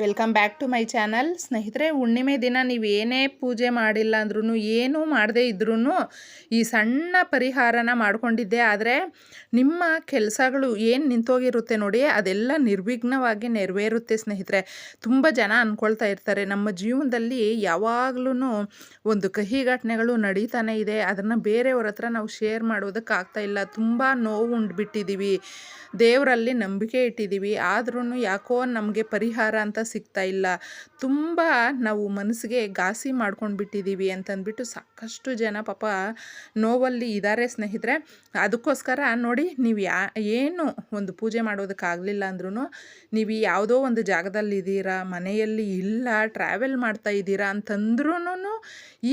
Welcome back to my channel. ಸ್ನೇಹಿತರೆ, ಹುಣ್ಣಿಮೆ ದಿನ ನೀವು ಏನೇ ಪೂಜೆ ಮಾಡಿಲ್ಲ ಅಂದ್ರೂ ಏನೂ ಮಾಡದೇ ಇದ್ರೂ ಈ ಸಣ್ಣ ಪರಿಹಾರನ ಮಾಡಿಕೊಂಡಿದ್ದೆ. ಆದರೆ ನಿಮ್ಮ ಕೆಲಸಗಳು ಏನು ನಿಂತೋಗಿರುತ್ತೆ ನೋಡಿ, ಅದೆಲ್ಲ ನಿರ್ವಿಘ್ನವಾಗಿ ನೆರವೇರುತ್ತೆ ಸ್ನೇಹಿತರೆ. ತುಂಬ ಜನ ಅಂದ್ಕೊಳ್ತಾ ಇರ್ತಾರೆ, ನಮ್ಮ ಜೀವನದಲ್ಲಿ ಯಾವಾಗಲೂ ಒಂದು ಕಹಿ ಘಟನೆಗಳು ನಡೀತಾನೆ ಇದೆ. ಅದನ್ನು ಬೇರೆಯವ್ರ ಹತ್ರ ನಾವು ಶೇರ್ ಮಾಡೋದಕ್ಕಾಗ್ತಾ ಇಲ್ಲ. ತುಂಬ ನೋವು ಉಂಡ್ಬಿಟ್ಟಿದ್ದೀವಿ ದೇವರಲ್ಲಿ ನಂಬಿಕೆ ಇಟ್ಟಿದ್ದೀವಿ ಆದ್ರೂ ಯಾಕೋ ನಮಗೆ ಪರಿಹಾರ ಅಂತ ಸಿಗ್ತಾ ಇಲ್ಲ. ತುಂಬ ನಾವು ಮನಸ್ಸಿಗೆ ಘಾಸಿ ಮಾಡ್ಕೊಂಡು ಬಿಟ್ಟಿದ್ದೀವಿ ಅಂತಂದ್ಬಿಟ್ಟು ಸಾಕಷ್ಟು ಜನ ಪಾಪ ನೋವಲ್ಲಿ ಇದ್ದಾರೆ ಸ್ನೇಹಿತರೆ. ಅದಕ್ಕೋಸ್ಕರ ನೋಡಿ ನೀವು ಯಾ, ಏನು ಒಂದು ಪೂಜೆ ಮಾಡೋದಕ್ಕಾಗಲಿಲ್ಲ ಅಂದ್ರೂ ನೀವು ಯಾವುದೋ ಒಂದು ಜಾಗದಲ್ಲಿ ಇದ್ದೀರಾ, ಮನೆಯಲ್ಲಿ ಇಲ್ಲ ಟ್ರಾವೆಲ್ ಮಾಡ್ತಾ ಇದ್ದೀರಾ ಅಂತಂದ್ರೂ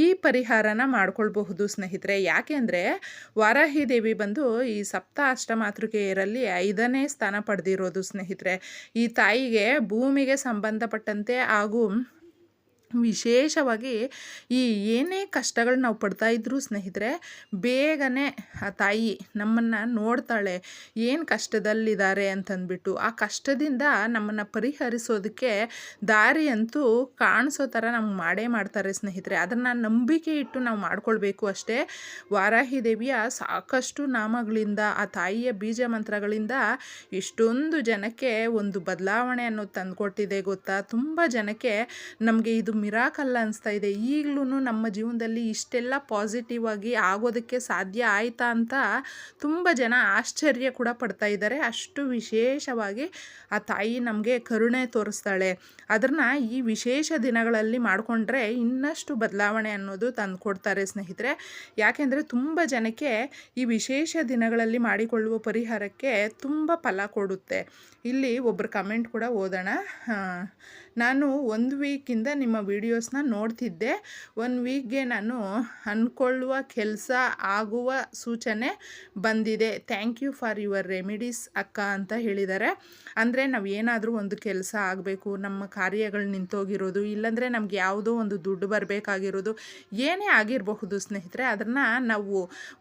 ಈ ಪರಿಹಾರನ ಮಾಡ್ಕೊಳ್ಬಹುದು ಸ್ನೇಹಿತರೆ. ಯಾಕೆಂದರೆ ವಾರಾಹಿ ದೇವಿ ಬಂದು ಈ ಸಪ್ತ ಅಷ್ಟಮಾತೃಕೆಯರಲ್ಲಿ ಐದನೇ ಸ್ಥಾನ ಪಡೆದಿರೋದು ಸ್ನೇಹಿತರೆ. ಈ ತಾಯಿಗೆ ಭೂಮಿಗೆ ಸಂಬಂಧಪಟ್ಟಂತೆ ಹಾಗೂ ವಿಶೇಷವಾಗಿ ಈ ಏನೇ ಕಷ್ಟಗಳು ನಾವು ಪಡ್ತಾ ಇದ್ರೂ ಸ್ನೇಹಿತರೆ, ಬೇಗನೆ ಆ ತಾಯಿ ನಮ್ಮನ್ನು ನೋಡ್ತಾಳೆ, ಏನು ಕಷ್ಟದಲ್ಲಿದ್ದಾರೆ ಅಂತಂದ್ಬಿಟ್ಟು ಆ ಕಷ್ಟದಿಂದ ನಮ್ಮನ್ನು ಪರಿಹರಿಸೋದಕ್ಕೆ ದಾರಿಯಂತೂ ಕಾಣಿಸೋ ಥರ ನಮ್ಗೆ ಮಾಡೇ ಮಾಡ್ತಾರೆ ಸ್ನೇಹಿತರೆ. ಅದನ್ನು ನಂಬಿಕೆ ಇಟ್ಟು ನಾವು ಮಾಡ್ಕೊಳ್ಬೇಕು ಅಷ್ಟೇ. ವಾರಾಹಿ ದೇವಿಯ ಸಾಕಷ್ಟು ನಾಮಗಳಿಂದ, ಆ ತಾಯಿಯ ಬೀಜ ಮಂತ್ರಗಳಿಂದ ಇಷ್ಟೊಂದು ಜನಕ್ಕೆ ಒಂದು ಬದಲಾವಣೆ ಅನ್ನೋದು ತಂದುಕೊಟ್ಟಿದೆ ಗೊತ್ತಾ? ತುಂಬ ಜನಕ್ಕೆ ನಮಗೆ ಇದು ಮಿರಾಕಲ್ಲ ಅನಿಸ್ತಾ ಇದೆ. ಈಗಲೂ ನಮ್ಮ ಜೀವನದಲ್ಲಿ ಇಷ್ಟೆಲ್ಲ ಪಾಸಿಟಿವ್ ಆಗಿ ಆಗೋದಕ್ಕೆ ಸಾಧ್ಯ ಆಯಿತಾ ಅಂತ ತುಂಬ ಜನ ಆಶ್ಚರ್ಯ ಕೂಡ ಪಡ್ತಾ ಇದ್ದಾರೆ. ಅಷ್ಟು ವಿಶೇಷವಾಗಿ ಆ ತಾಯಿ ನಮಗೆ ಕರುಣೆ ತೋರಿಸ್ತಾಳೆ. ಅದನ್ನು ಈ ವಿಶೇಷ ದಿನಗಳಲ್ಲಿ ಮಾಡಿಕೊಂಡ್ರೆ ಇನ್ನಷ್ಟು ಬದಲಾವಣೆ ಅನ್ನೋದು ತಂದು ಕೊಡ್ತಾರೆ ಸ್ನೇಹಿತರೆ. ಯಾಕೆಂದರೆ ತುಂಬ ಜನಕ್ಕೆ ಈ ವಿಶೇಷ ದಿನಗಳಲ್ಲಿ ಮಾಡಿಕೊಳ್ಳುವ ಪರಿಹಾರಕ್ಕೆ ತುಂಬ ಫಲ ಕೊಡುತ್ತೆ. ಇಲ್ಲಿ ಒಬ್ಬರು ಕಮೆಂಟ್ ಕೂಡ ಓದೋಣ. ನಾನು ಒಂದು ವೀಕಿಂದ ನಿಮ್ಮ ವೀಡಿಯೋಸ್ನ ನೋಡ್ತಿದ್ದೆ. ಒಂದು ವೀಕ್ಗೆ ನಾನು ಅಂದ್ಕೊಳ್ಳುವ ಕೆಲಸ ಆಗುವ ಸೂಚನೆ ಬಂದಿದೆ. Thank you for your remedies ಅಕ್ಕ ಅಂತ ಹೇಳಿದ್ದಾರೆ. ಅಂದರೆ ನಾವು ಏನಾದರೂ ಒಂದು ಕೆಲಸ ಆಗಬೇಕು, ನಮ್ಮ ಕಾರ್ಯಗಳು ನಿಂತೋಗಿರೋದು, ಇಲ್ಲಾಂದರೆ ನಮ್ಗೆ ಯಾವುದೋ ಒಂದು ದುಡ್ಡು ಬರಬೇಕಾಗಿರೋದು, ಏನೇ ಆಗಿರಬಹುದು ಸ್ನೇಹಿತರೆ ಅದನ್ನು ನಾವು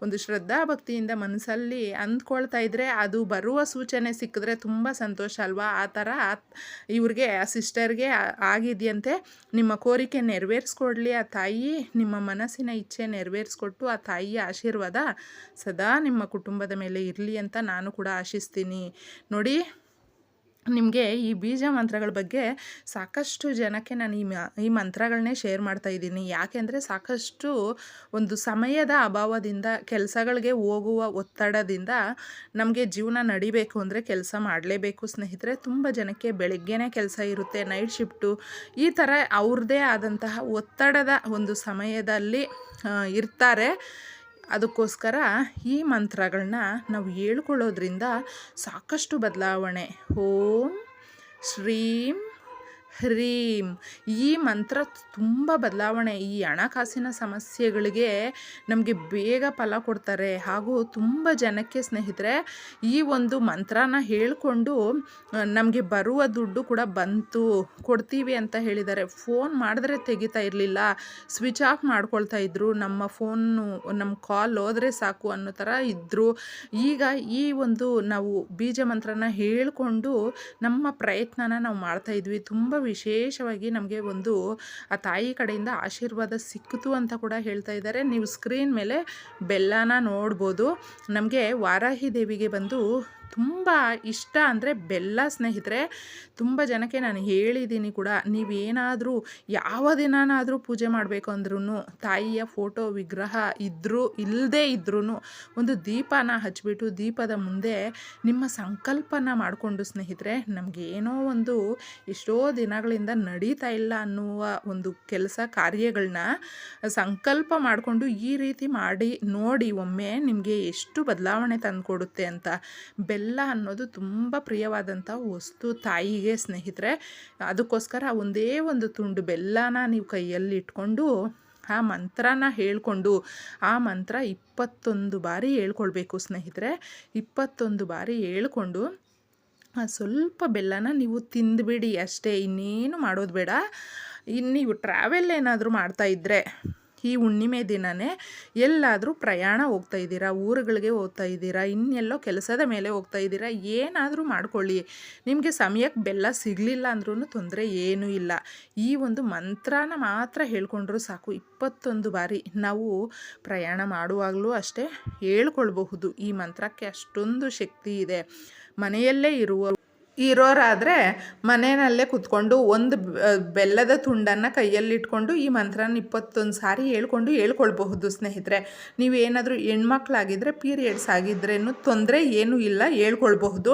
ಒಂದು ಶ್ರದ್ಧಾ ಭಕ್ತಿಯಿಂದ ಮನಸ್ಸಲ್ಲಿ ಅಂದ್ಕೊಳ್ತಾ ಇದ್ದರೆ ಅದು ಬರುವ ಸೂಚನೆ ಸಿಕ್ಕಿದ್ರೆ ತುಂಬ ಸಂತೋಷ ಅಲ್ವಾ? ಆ ಥರ ಇವ್ರಿಗೆ, ಆ ಸಿಸ್ಟರ್ಗೆ ಆಗಿದೆಯಂತೆ, ನಿಮ್ಮ ಕೋರಿಕೆ ನೆರವೇರಿಸ್ಕೊಡ್ಲಿ ಆ ತಾಯಿ. ನಿಮ್ಮ ಮನಸ್ಸಿನ ಇಚ್ಛೆ ನೆರವೇರಿಸ್ಕೊಟ್ಟು ಆ ತಾಯಿಯ ಆಶೀರ್ವಾದ ಸದಾ ನಿಮ್ಮ ಕುಟುಂಬದ ಮೇಲೆ ಇರಲಿ ಅಂತ ನಾನು ಕೂಡ ಆಶಿಸ್ತೀನಿ. ನೋಡಿ ನಿಮಗೆ ಈ ಬೀಜ ಮಂತ್ರಗಳ ಬಗ್ಗೆ ಸಾಕಷ್ಟು ಜನಕ್ಕೆ ನಾನು ಈ ಈ ಮಂತ್ರಗಳನ್ನೇ ಶೇರ್ ಮಾಡ್ತಾ ಇದ್ದೀನಿ. ಯಾಕೆಂದರೆ ಸಾಕಷ್ಟು ಒಂದು ಸಮಯದ ಅಭಾವದಿಂದ, ಕೆಲಸಗಳಿಗೆ ಹೋಗುವ ಒತ್ತಡದಿಂದ ನಮಗೆ ಜೀವನ ನಡಿಬೇಕು ಅಂದರೆ ಕೆಲಸ ಮಾಡಲೇಬೇಕು ಸ್ನೇಹಿತರೆ. ತುಂಬ ಜನಕ್ಕೆ ಬೆಳಗ್ಗೆನೇ ಕೆಲಸ ಇರುತ್ತೆ, ನೈಟ್ ಶಿಫ್ಟು. ಈ ಥರ ಅವ್ರದ್ದೇ ಆದಂತಹ ಒತ್ತಡದ ಒಂದು ಸಮಯದಲ್ಲಿ ಇರ್ತಾರೆ. ಅದಕ್ಕೋಸ್ಕರ ಈ ಮಂತ್ರಗಳನ್ನ ನಾವು ಹೇಳ್ಕೊಳ್ಳೋದ್ರಿಂದ ಸಾಕಷ್ಟು ಬದಲಾವಣೆ. ಓಂ ಶ್ರೀಂ ಹ್ರೀಂ ಈ ಮಂತ್ರ ತುಂಬ ಬದಲಾವಣೆ. ಈ ಹಣಕಾಸಿನ ಸಮಸ್ಯೆಗಳಿಗೆ ನಮಗೆ ಬೇಗ ಫಲ ಕೊಡ್ತಾರೆ. ಹಾಗೂ ತುಂಬ ಜನಕ್ಕೆ ಸ್ನೇಹಿತರೆ, ಈ ಒಂದು ಮಂತ್ರನ ಹೇಳಿಕೊಂಡು ನಮಗೆ ಬರುವ ದುಡ್ಡು ಕೂಡ ಬಂತು. ಕೊಡ್ತೀವಿ ಅಂತ ಹೇಳಿದ್ದಾರೆ. ಫೋನ್ ಮಾಡಿದ್ರೆ ತೆಗಿತಾ ಇರಲಿಲ್ಲ. ಸ್ವಿಚ್ ಆಫ್ ಮಾಡ್ಕೊಳ್ತಾ ಇದ್ರು. ನಮ್ಮ ಫೋನು, ನಮ್ಮ ಕಾಲ್ ಹೋದರೆ ಸಾಕು ಅನ್ನೋ ಥರ ಇದ್ದರು ಈಗ ಈ ಒಂದು ನಾವು ಬೀಜ ಮಂತ್ರನ ಹೇಳಿಕೊಂಡು ನಮ್ಮ ಪ್ರಯತ್ನನ ನಾವು ಮಾಡ್ತಾಯಿದ್ವಿ ತುಂಬ ವಿಶೇಷವಾಗಿ ನಮಗೆ ಒಂದು, ಆ ತಾಯಿ ಕಡೆಯಿಂದ ಆಶೀರ್ವಾದ ಸಿಕ್ಕಿತು ಅಂತ ಕೂಡ ಹೇಳ್ತಾ ಇದ್ದಾರೆ. ನೀವು ಸ್ಕ್ರೀನ್ ಮೇಲೆ ಬೆಲ್ಲನ ನೋಡ್ಬೋದು. ನಮಗೆ ವಾರಾಹಿ ದೇವಿಗೆ ಬಂದು ತುಂಬ ಇಷ್ಟ ಅಂದರೆ ಬೆಲ್ಲ ಸ್ನೇಹಿತರೆ, ತುಂಬ ಜನಕ್ಕೆ ನಾನು ಹೇಳಿದ್ದೀನಿ ಕೂಡ, ನೀವೇನಾದರೂ ಯಾವ ದಿನನಾದರೂ ಪೂಜೆ ಮಾಡಬೇಕು ಅಂದ್ರೂ ತಾಯಿಯ ಫೋಟೋ ವಿಗ್ರಹ ಇದ್ದರೂ ಇಲ್ಲದೇ ಇದ್ರೂ ಒಂದು ದೀಪನ ಹಚ್ಚಿಬಿಟ್ಟು ದೀಪದ ಮುಂದೆ ನಿಮ್ಮ ಸಂಕಲ್ಪನ ಮಾಡಿಕೊಂಡು ಸ್ನೇಹಿತರೆ ನಮಗೇನೋ ಒಂದು ಎಷ್ಟೋ ದಿನಗಳಿಂದ ನಡೀತಾ ಇಲ್ಲ ಅನ್ನುವ ಒಂದು ಕೆಲಸ ಕಾರ್ಯಗಳನ್ನ ಸಂಕಲ್ಪ ಮಾಡಿಕೊಂಡು ಈ ರೀತಿ ಮಾಡಿ, ನೋಡಿ ಒಮ್ಮೆ ನಿಮಗೆ ಎಷ್ಟು ಬದಲಾವಣೆ ತಂದುಕೊಡುತ್ತೆ ಅಂತ. ಬೆಲ್ಲ ಅನ್ನೋದು ತುಂಬ ಪ್ರಿಯವಾದಂಥ ವಸ್ತು ತಾಯಿಗೆ ಸ್ನೇಹಿತರೆ. ಅದಕ್ಕೋಸ್ಕರ ಒಂದೇ ಒಂದು ತುಂಡು ಬೆಲ್ಲನ ನೀವು ಕೈಯಲ್ಲಿ ಇಟ್ಕೊಂಡು ಆ ಮಂತ್ರನ ಹೇಳ್ಕೊಂಡು, ಆ ಮಂತ್ರ ಇಪ್ಪತ್ತೊಂದು ಬಾರಿ ಹೇಳ್ಕೊಳ್ಬೇಕು ಸ್ನೇಹಿತರೆ. ಇಪ್ಪತ್ತೊಂದು ಬಾರಿ ಹೇಳ್ಕೊಂಡು ಸ್ವಲ್ಪ ಬೆಲ್ಲನ ನೀವು ತಿಂದುಬಿಡಿ ಅಷ್ಟೇ, ಇನ್ನೇನು ಮಾಡೋದು ಬೇಡ. ಇನ್ನು ನೀವು ಟ್ರಾವೆಲ್ ಏನಾದರೂ ಮಾಡ್ತಾಯಿದ್ರೆ ಈ ಹುಣ್ಣಿಮೆ ದಿನವೇ ಎಲ್ಲಾದರೂ ಪ್ರಯಾಣ ಹೋಗ್ತಾ ಇದ್ದೀರಾ? ಊರುಗಳಿಗೆ ಹೋಗ್ತಾ ಇದ್ದೀರಾ? ಇನ್ನೆಲ್ಲೋ ಕೆಲಸದ ಮೇಲೆ ಹೋಗ್ತಾ ಇದ್ದೀರಾ? ಏನಾದರೂ ಮಾಡ್ಕೊಳ್ಳಿ. ನಿಮಗೆ ಸಮಯಕ್ಕೆ ಬೆಲ್ಲ ಸಿಗಲಿಲ್ಲ ಅಂದ್ರೂ ತೊಂದರೆ ಏನೂ ಇಲ್ಲ. ಈ ಒಂದು ಮಂತ್ರನ ಮಾತ್ರ ಹೇಳ್ಕೊಂಡ್ರೂ ಸಾಕು. ಇಪ್ಪತ್ತೊಂದು ಬಾರಿ ನಾವು ಪ್ರಯಾಣ ಮಾಡುವಾಗಲೂ ಅಷ್ಟೇ ಹೇಳ್ಕೊಳ್ಬಹುದು ಈ ಮಂತ್ರಕ್ಕೆ ಅಷ್ಟೊಂದು ಶಕ್ತಿ ಇದೆ. ಮನೆಯಲ್ಲೇ ಇರುವ ಇರೋರಾದರೆ ಮನೆಯಲ್ಲೇ ಕುತ್ಕೊಂಡು ಒಂದು ಬೆಲ್ಲದ ತುಂಡನ್ನು ಕೈಯಲ್ಲಿಟ್ಕೊಂಡು ಈ ಮಂತ್ರನ ಇಪ್ಪತ್ತೊಂದು ಸಾರಿ ಹೇಳ್ಕೊಂಡು ಹೇಳ್ಕೊಳ್ಬಹುದು ಸ್ನೇಹಿತರೆ. ನೀವೇನಾದರೂ ಹೆಣ್ಮಕ್ಳಾಗಿದ್ದರೆ ಪೀರಿಯಡ್ಸ್ ಆಗಿದ್ರೇನು ತೊಂದರೆ ಏನೂ ಇಲ್ಲ, ಹೇಳ್ಕೊಳ್ಬಹುದು.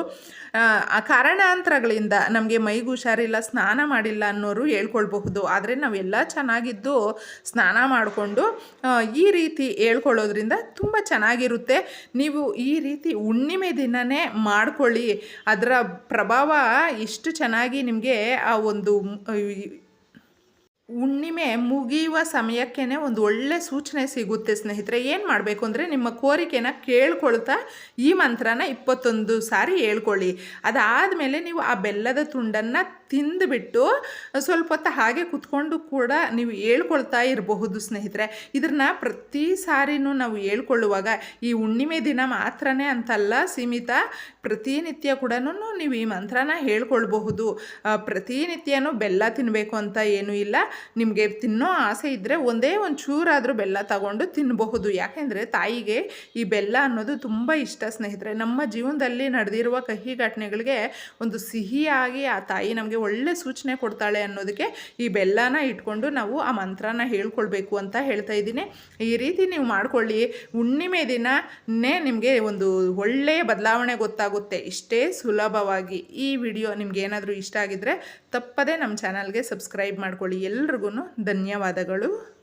ಕಾರಣಾಂತರಗಳಿಂದ ನಮಗೆ ಮೈಗೆ ಹುಷಾರಿಲ್ಲ ಸ್ನಾನ ಮಾಡಿಲ್ಲ ಅನ್ನೋರು ಹೇಳ್ಕೊಳ್ಬಹುದು. ಆದರೆ ನಾವೆಲ್ಲ ಚೆನ್ನಾಗಿದ್ದು ಸ್ನಾನ ಮಾಡಿಕೊಂಡು ಈ ರೀತಿ ಹೇಳ್ಕೊಳ್ಳೋದ್ರಿಂದ ತುಂಬ ಚೆನ್ನಾಗಿರುತ್ತೆ. ನೀವು ಈ ರೀತಿ ಹುಣ್ಣಿಮೆ ದಿನವೇ ಮಾಡ್ಕೊಳ್ಳಿ. ಅದರ ಪ್ರಭಾವ ಎಷ್ಟು ಚೆನ್ನಾಗಿ ನಿಮಗೆ ಆ ಒಂದು ಹುಣ್ಣಿಮೆ ಮುಗಿಯುವ ಸಮಯಕ್ಕೇ ಒಂದು ಒಳ್ಳೆ ಸೂಚನೆ ಸಿಗುತ್ತೆ ಸ್ನೇಹಿತರೆ. ಏನು ಮಾಡಬೇಕು ಅಂದರೆ ನಿಮ್ಮ ಕೋರಿಕೆನ ಕೇಳ್ಕೊಳ್ತಾ ಈ ಮಂತ್ರನ ಇಪ್ಪತ್ತೊಂದು ಸಾರಿ ಹೇಳ್ಕೊಳ್ಳಿ. ಅದಾದಮೇಲೆ ನೀವು ಆ ಬೆಲ್ಲದ ತುಂಡನ್ನು ತಿಂದುಬಿಟ್ಟು ಸ್ವಲ್ಪ ಹೊತ್ತು ಹಾಗೆ ಕುತ್ಕೊಂಡು ಕೂಡ ನೀವು ಹೇಳ್ಕೊಳ್ತಾ ಇರಬಹುದು ಸ್ನೇಹಿತರೆ. ಇದನ್ನ ಪ್ರತಿ ಸಾರಿನೂ ನಾವು ಹೇಳ್ಕೊಳ್ಳುವಾಗ ಈ ಹುಣ್ಣಿಮೆ ದಿನ ಮಾತ್ರನೇ ಅಂತಲ್ಲ ಸೀಮಿತ, ಪ್ರತಿನಿತ್ಯ ಕೂಡ ನೀವು ಈ ಮಂತ್ರನ ಹೇಳ್ಕೊಳ್ಬಹುದು. ಪ್ರತಿನಿತ್ಯನೂ ಬೆಲ್ಲ ತಿನ್ನಬೇಕು ಅಂತ ಏನೂ ಇಲ್ಲ. ನಿಮಗೆ ತಿನ್ನೋ ಆಸೆ ಇದ್ದರೆ ಒಂದೇ ಒಂದು ಚೂರಾದರೂ ಬೆಲ್ಲ ತಗೊಂಡು ತಿನ್ನಬಹುದು ಯಾಕೆಂದರೆ ತಾಯಿಗೆ ಈ ಬೆಲ್ಲ ಅನ್ನೋದು ತುಂಬ ಇಷ್ಟ ಸ್ನೇಹಿತರೆ. ನಮ್ಮ ಜೀವನದಲ್ಲಿ ನಡೆದಿರುವ ಕಹಿ ಘಟನೆಗಳಿಗೆ ಒಂದು ಸಿಹಿಯಾಗಿ ಆ ತಾಯಿ ನಮಗೆ ಒಳ್ಳೆ ಸೂಚನೆ ಕೊಡ್ತಾಳೆ ಅನ್ನೋದಕ್ಕೆ ಈ ಬೆಲ್ಲನ ಇಟ್ಕೊಂಡು ನಾವು ಆ ಮಂತ್ರನ ಹೇಳ್ಕೊಳ್ಬೇಕು ಅಂತ ಹೇಳ್ತಾ ಇದ್ದೀನಿ. ಈ ರೀತಿ ನೀವು ಮಾಡ್ಕೊಳ್ಳಿ. ಹುಣ್ಣಿಮೆ ದಿನನೇ ನಿಮಗೆ ಒಂದು ಒಳ್ಳೆಯ ಬದಲಾವಣೆ ಗೊತ್ತಾಗುತ್ತೆ. ಇಷ್ಟೇ ಸುಲಭವಾಗಿ ಈ ವಿಡಿಯೋ ನಿಮ್ಗೆ ಏನಾದರೂ ಇಷ್ಟ ಆಗಿದ್ದರೆ ತಪ್ಪದೇ ನಮ್ಮ ಚಾನಲ್ಗೆ ಸಬ್ಸ್ಕ್ರೈಬ್ ಮಾಡ್ಕೊಳ್ಳಿ. ಎಲ್ರಿಗೂ ಧನ್ಯವಾದಗಳು.